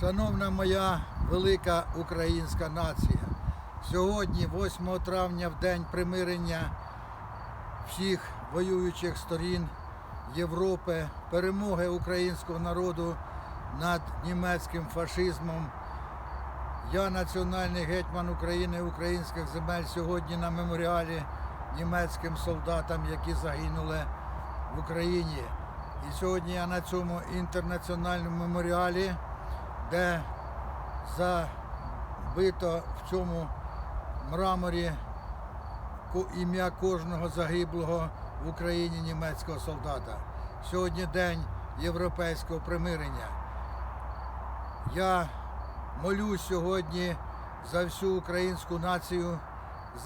Шановна моя велика українська нація, сьогодні, 8 травня, в день примирення всіх воюючих сторін Європи, перемоги українського народу над німецьким фашизмом. Я національний гетьман України українських земель сьогодні на меморіалі німецьким солдатам, які загинули в Україні. І сьогодні я на цьому інтернаціональному меморіалі, де забито в цьому мраморі ім'я кожного загиблого в Україні німецького солдата. Сьогодні день європейського примирення. Я молюсь сьогодні за всю українську націю,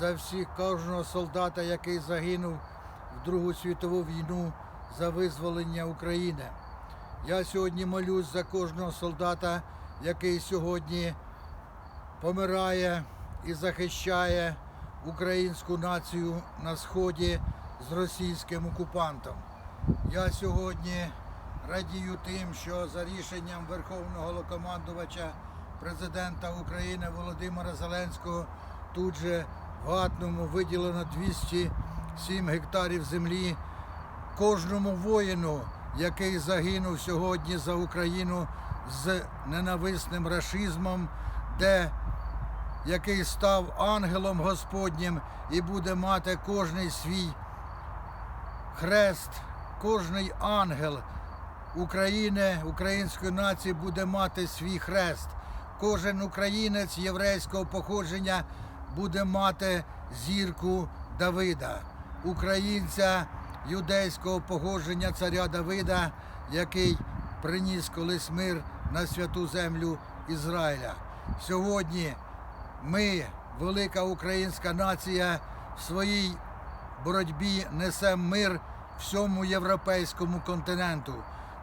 за всіх кожного солдата, який загинув в Другу світову війну за визволення України. Я сьогодні молюсь за кожного солдата, який сьогодні помирає і захищає українську націю на сході з російським окупантом. Я сьогодні радію тим, що за рішенням Верховного Головнокомандувача президента України Володимира Зеленського тут же в Гатному виділено 207 гектарів землі кожному воїну, який загинув сьогодні за Україну з ненависним рашизмом, де який став ангелом Господнім і буде мати кожний свій хрест, кожний ангел України, української нації буде мати свій хрест. Кожен українець єврейського походження буде мати зірку Давида, українця юдейського походження царя Давида, який приніс колись мир на святу землю Ізраїля. Сьогодні ми, велика українська нація, в своїй боротьбі несемо мир всьому європейському континенту.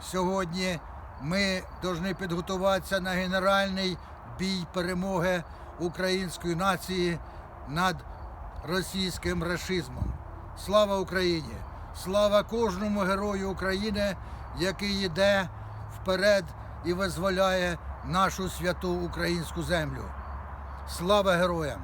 Сьогодні ми повинні підготуватися на генеральний бій перемоги української нації над російським рашизмом. Слава Україні! Слава кожному герою України, який йде вперед і визволяє нашу святу українську землю. Слава героям!